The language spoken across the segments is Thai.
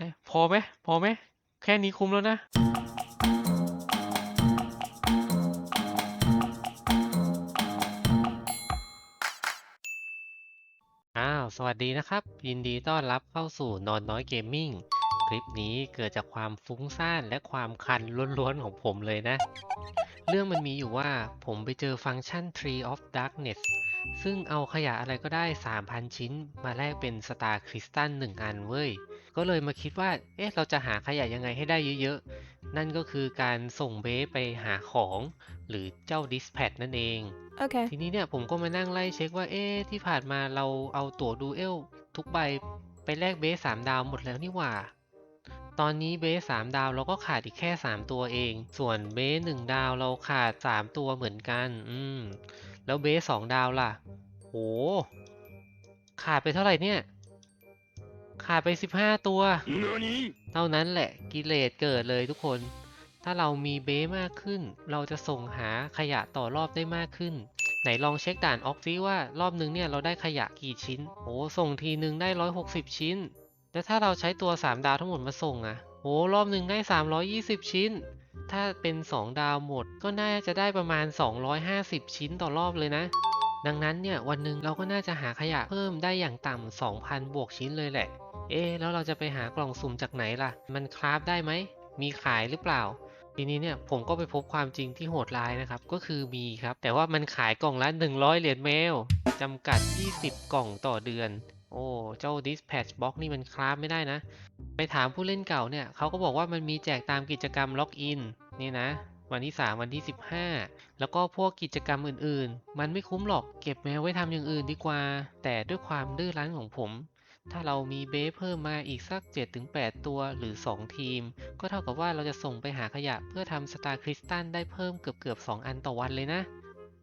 ได้พอไหมพอไหมแค่นี้คุ้มแล้วนะอ้าวสวัสดีนะครับ ยินดีต้อนรับเข้าสู่นอนน้อยเกมมิ่งคลิปนี้เกิดจากความฟุ้งซ่านและความคันล้วนๆของผมเลยนะ เรื่องมันมีอยู่ว่าผมไปเจอฟังก์ชัน Tree of Darkness ซึ่งเอาขยะอะไรก็ได้ 3,000 ชิ้น มาแลกเป็นสตาร์คริสตัล1อันเว้ย ก็เลยมาคิดว่า เอ๊ะ เราจะหาขยะยังไงให้ได้เยอะๆ นั่นก็คือการส่งเบสไปหาของ หรือเจ้า Dispatch นั่นเอง Okay. ทีนี้เนี่ยผมก็มานั่งไล่เช็คว่า เอ๊ะ ที่ผ่านมาเราเอาตั๋วดูเอลทุกใบไปแลกเบสสามดาวหมดแล้วนี่หว่าตอนนี้เบสสามดาวเราก็ขาดอีกแค่สามตัวเอง ส่วนเบสหนึ่งดาวเราขาดสามตัวเหมือนกัน อืม แล้วเบสสองดาวล่ะ โห ขาดไปเท่าไหร่เนี่ย ขาดไปสิบห้าตัว เท่านั้นแหละกิเลสเกิดเลยทุกคน ถ้าเรามีเบสมากขึ้น เราจะส่งหาขยะต่อรอบได้มากขึ้น ไหนลองเช็คด่านออกซิว่ารอบนึงเนี่ยเราได้ขยะกี่ชิ้น โอ้ส่งทีนึงได้160ชิ้น แล้วถ้าเราใช้ตัว3ดาวทั้งหมดมาส่งอะโอ้รอบหนึ่งได้320ชิ้น ถ้าเป็น 2 ดาวหมด ก็น่าจะได้ประมาณ 250 ชิ้นต่อรอบเลยนะดังนั้นเนี่ยวันหนึ่งเราก็น่าจะหาขยะเพิ่มได้อย่างต่ำ 2,000 บวกชิ้นเลยแหละ เอ๊แล้วเราจะไปหากล่องสุ่มจากไหนล่ะ มันคราฟได้ไหม มีขายหรือเปล่า ทีนี้เนี่ยผมก็ไปพบความจริงที่โหดร้ายนะครับ ก็คือมีครับ แต่ว่ามันขายกล่องละ 100 เหรียญเมลจำกัด 20 กล่องต่อเดือน โอ้เจ้า Dispatch Box นี่มันคราฟไม่ได้นะ ไปถามผู้เล่นเก่าเนี่ยเขาก็บอกว่ามันมีแจกตามกิจกรรมล็อกอินนี่นะ วันที่ 3 วันที่ 15 แล้วก็พวกกิจกรรมอื่นๆ มันไม่คุ้มหรอกเก็บแมวไว้ทำอย่างอื่นดีกว่า แต่ด้วยความดื้อรั้นของผม ถ้าเรามีเบสเพิ่มมาอีกสัก 7-8 ตัวหรือ 2 ทีม ก็เท่ากับว่าเราจะส่งไปหาขยะเพื่อทำสตาร์คริสตัลได้เพิ่มเกือบเกือบๆ2อันต่อวันเลยนะ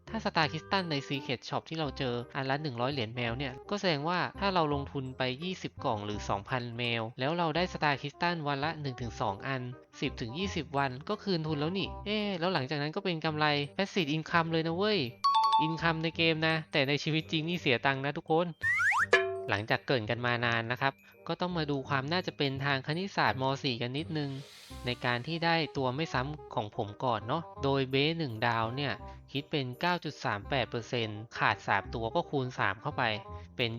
ถ้าสตาร์คริสตัลใน Secret Shop ที่เราเจออันละ 100 เหรียญแมวเนี่ย ก็แสดงว่าถ้าเราลงทุนไป 20 กล่องหรือ 2,000 แมว แล้วเราได้สตาร์คริสตัลวันละ 1-2 อัน 10-20 วันก็คืนทุนแล้วนี่ เอ๊แล้วหลังจากนั้นก็เป็นกำไร Passive Income เลยนะเว้ยอินคัมในเกมนะ แต่ในชีวิตจริงนี่เสียตังค์นะทุกคน หลังจากเกินกันมานานนะครับ ก็ต้องมาดูความน่าจะเป็นทางคณิตศาสตร์ม .4 กันนิดนึง ในการที่ได้ตัวไม่ซ้ำของผมก่อนเนาะ โดยเบสหนึ่งดาวเนี่ย คิดเป็น 9.38%ขาด 3 ตัวก็คูณ 3 เข้าไป เป็น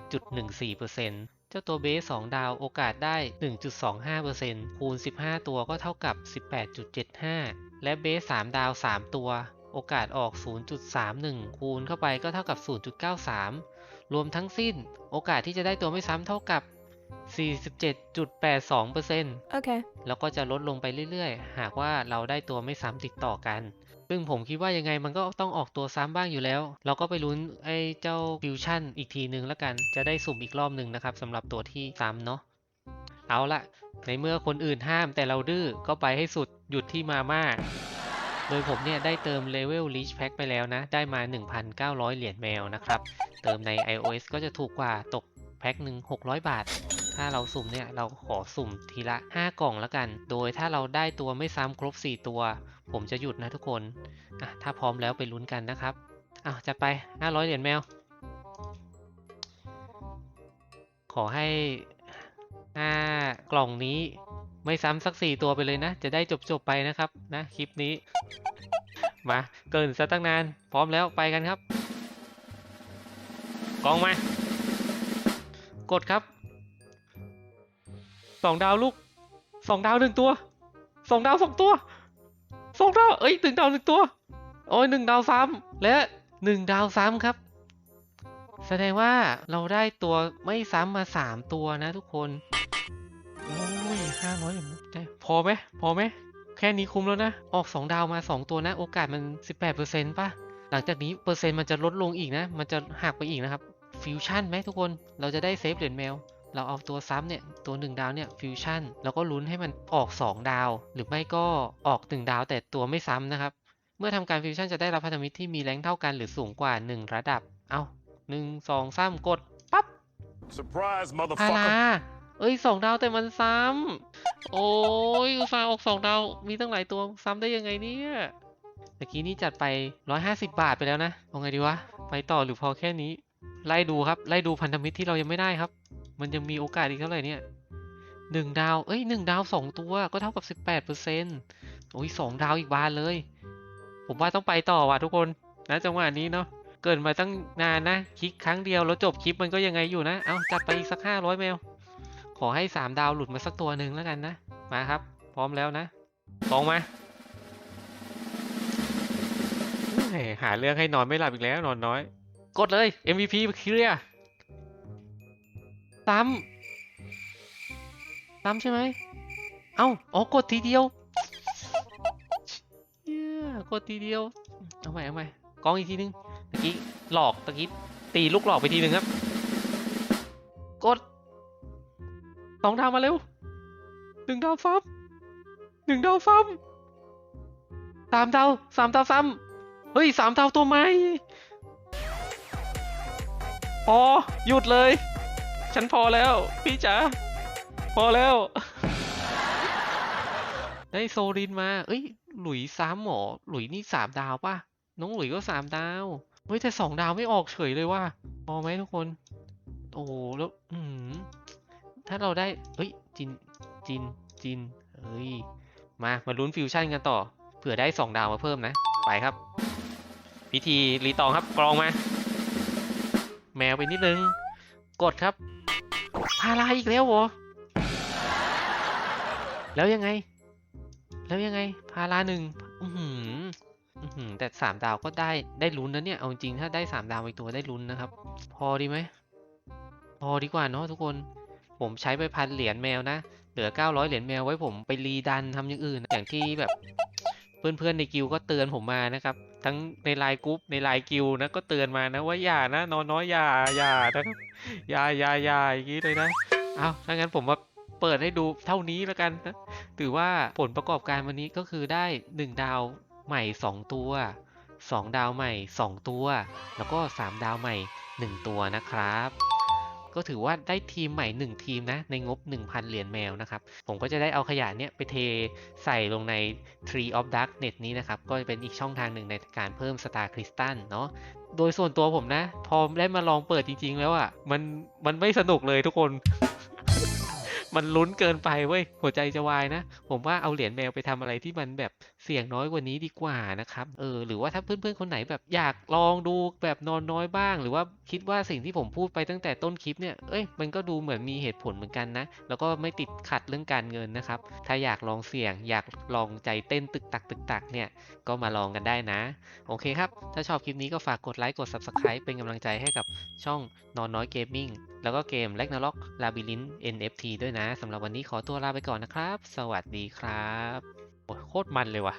28.14%เจ้าตัวเบส2ดาวโอกาสได้ 1.25%คูณ 15 ตัวก็เท่ากับ 18.75 และเบส3ดาว 3 ตัว โอกาสออก 0.31 คูณเข้าไปก็เท่ากับ 0.93 รวมทั้งสิ้นโอกาสที่จะได้ตัวไม่ซ้ำเท่ากับ 47.82% Okay. แล้วก็จะลดลงไปเรื่อยๆ หากว่าเราได้ตัวไม่ซ้ำติดต่อกัน ซึ่งผมคิดว่ายังไงมันก็ต้องออกตัวซ้ำบ้างอยู่แล้ว เราก็ไปลุ้นไอ้เจ้าฟิวชั่นอีกทีนึงแล้วกัน จะได้สุ่มอีกรอบหนึ่งนะครับสำหรับตัวที่ซ้ำเนาะ เอาละในเมื่อคนอื่นห้ามแต่เราดื้อก็ไปให้สุดหยุดที่มาม่า โดยผมเนี่ยได้เติม Level Reach Pack ไปแล้วนะ ได้มา 1,900 เหรียญแมวนะครับ เติมใน iOS ก็จะถูกกว่าตกแพ็คหนึ่ง600 บาท ถ้าเราสุ่มเนี่ยเราขอสุ่มทีละ 5 กล่องแล้วกัน โดยถ้าเราได้ตัวไม่ซ้ำครบ 4 ตัว ผมจะหยุดนะทุกคนอะถ้าพร้อมแล้วไปลุ้นกันนะครับอ้าวจัดไป 500 เหรียญแมว ขอให้ 5 กล่องนี้ไม่ซ้ำสัก 4 ตัวไปเลยนะ จะได้จบๆไปนะครับนะคลิปนี้ มาเกินซะตั้งนาน พร้อมแล้วไปกันครับ กล่องมากดครับสองดาวลูกสองดาวหนึ่งตัวสองดาวสองตัวสองดาวเอ้ยหนึ่งดาวหนึ่งตัวโอ้ยหนึ่งดาวซ้ำและหนึ่งดาวซ้ำครับ แสดงว่าเราได้ตัวไม่ซ้ำมาสามตัวนะทุกคนโอ้ยห้าร้อยได้พอไหมพอไหมแค่นี้คุ้มแล้วนะ ออกสองดาวมาสองตัวนะ โอกาสมันสิบแปดเปอร์เซ็นต์ป่ะ หลังจากนี้เปอร์เซ็นต์มันจะลดลงอีกนะ มันจะหักไปอีกนะครับ ฟิวชั่นไหมทุกคน เราจะได้เซฟเหรียญแมว เราเอาตัวซ้ำเนี่ย ตัว 1 ดาวเนี่ยฟิวชั่นแล้วก็ลุ้นให้มันออก 2 ดาว หรือไม่ก็ออก 1 ดาวแต่ตัวไม่ซ้ำนะครับ เมื่อทำการฟิวชั่นจะได้รับพันธมิตรที่มีแรงเท่ากันหรือสูงกว่า 1 ระดับ เอา1 2 3กดปั๊บ Surprise, พา motherfucker. ราเอ้ยสองดาวแต่มันซ้ำโอ้ยอุตส่าห์ออกสองดาวมีตั้งหลายตัวซ้ำได้ยังไงเนี่ยตะกี้นี่จัดไป 150 บาทไปแล้วนะ เอาไงดีวะ ไปต่อหรือพอแค่นี้ ไล่ดูครับไล่ดูพันธมิตรที่เรายังไม่ได้ครับ มันยังมีโอกาสอีกเท่าไหร่เนี่ยหนึ่งดาว เอ้ยหนึ่งดาวสองตัวก็เท่ากับสิบแปดเปอร์เซ็นต์โอ้ยสองดาวอีกบานเลย ผมว่าต้องไปต่อว่ะทุกคนนะจังหวะนี้เนาะเกิดมาตั้งนานนะ คลิกครั้งเดียวแล้วจบคลิปมันก็ยังไงอยู่นะ เอาจัดไปอีกสักห้าร้อยแมว ขอให้สามดาวหลุดมาสักตัวหนึ่งแล้วกันนะ มาครับ พร้อมแล้วนะตองมาเฮ้หาเรื่องให้นอนไม่หลับอีกแล้วนอนน้อย กดเลย MVP เคลียร์ซ้ำซ้ำใช่ไหม เอ้า อ๋อ กดทีเดียวเหี้กดทีเดียว เอาใหม่เอาใหม่กองอีกทีนึง ตะกี้ หลอก ตะกี้ ตีลูกหลอกไปทีนึงครับ กด สองดาวมาเร็ว หนึ่งดาวซ้ำหนึ่งดาวซ้ำสามดาวสามดาวซ้ำเฮ้ยสามดาวตัวใหม่ พอหยุดเลย ฉันพอแล้ว พี่จ๋าพอแล้ว ได้โซลินมาเอ้ย หลุยสามหมอ หลุยนี่สามดาวป่ะ น้องหลุยก็สามดาว เฮ้ยแต่สองดาวไม่ออกเฉยเลยว่ะพอไหมทุกคน โอ้แล้วอืมถ้าเราได้เอ้ยจินจินจินเอ้ยมามาลุ้นฟิวชั่นกันต่อเผื่อได้สองดาวมาเพิ่มนะ ไปครับ พิธีรีตองครับกรองมา แมวไปนิดนึง กดครับ พาราอีกแล้วเหรอ แล้วยังไง แล้วยังไง พาราหนึ่งอือหืออือหือแต่สามดาวก็ได้ได้ลุ้นนะเนี่ย เอาจริงถ้าได้สามดาวอีกตัวได้ลุ้นนะครับ พอดีไหม พอดีกว่าเนาะทุกคน ผมใช้ไปพันเหรียญแมวนะ เหลือ 900 เหรียญแมวไว้ผมไปรีดันทำอย่างอื่น อย่างที่แบบ เพื่อนๆในกิลก็เตือนผมมานะครับ ทั้งในไลน์กรุ๊ปในไลน์กิลนะก็เตือนมานะว่าอย่านะนอนน้อยอย่าอย่านะครับอย่าอย่าอย่าอย่างนี้เลยนะเอาถ้างั้นผมมาเปิดให้ดูเท่านี้แล้วกันนะถือว่าผลประกอบการวันนี้ก็คือได้ 1 ดาวใหม่ 2 ตัว 2 ดาวใหม่ 2 ตัว แล้วก็ 3 ดาวใหม่ 1 ตัวนะครับ ก็ถือว่าได้ทีมใหม่ 1 ทีมนะ ในงบ 1,000 เหรียญแมวนะครับ ผมก็จะได้เอาขยะเนี้ยไปเทใส่ลงใน Tree of Darkness นี้นะครับ ก็เป็นอีกช่องทางหนึ่งในการเพิ่ม Star Crystal เนาะโดยส่วนตัวผมนะ พอได้มาลองเปิดจริง ๆ แล้วอะ่ะมันมันไม่สนุกเลยทุกคน มันลุ้นเกินไปเว้ยหัวใจจะวายนะ ผมว่าเอาเหรียญแมวไปทำอะไรที่มันแบบเสี่ยงน้อยกว่านี้ดีกว่านะครับเออหรือว่าถ้าเพื่อนๆคนไหนแบบอยากลองดูแบบนอนน้อยบ้าง หรือว่าคิดว่าสิ่งที่ผมพูดไปตั้งแต่ต้นคลิปเนี่ยเอ้ยมันก็ดูเหมือนมีเหตุผลเหมือนกันนะ แล้วก็ไม่ติดขัดเรื่องการเงินนะครับ ถ้าอยากลองเสี่ยง อยากลองใจเต้นตึกตักตึกตักเนี่ยก็มาลองกันได้นะ โอเคครับ ถ้าชอบคลิปนี้ก็ฝากกดไลค์กด Subscribe เป็นกำลังใจให้กับช่องนอนน้อยเกมมิ่งแล้วก็เกม r a g n a r o k Labyrinth NFT ด้วยนะสำหรับวันนี้ขอตัวลาไปก่อนนะครับ สวัสดีครับโอ้ยโคตรมันเลยว่ะ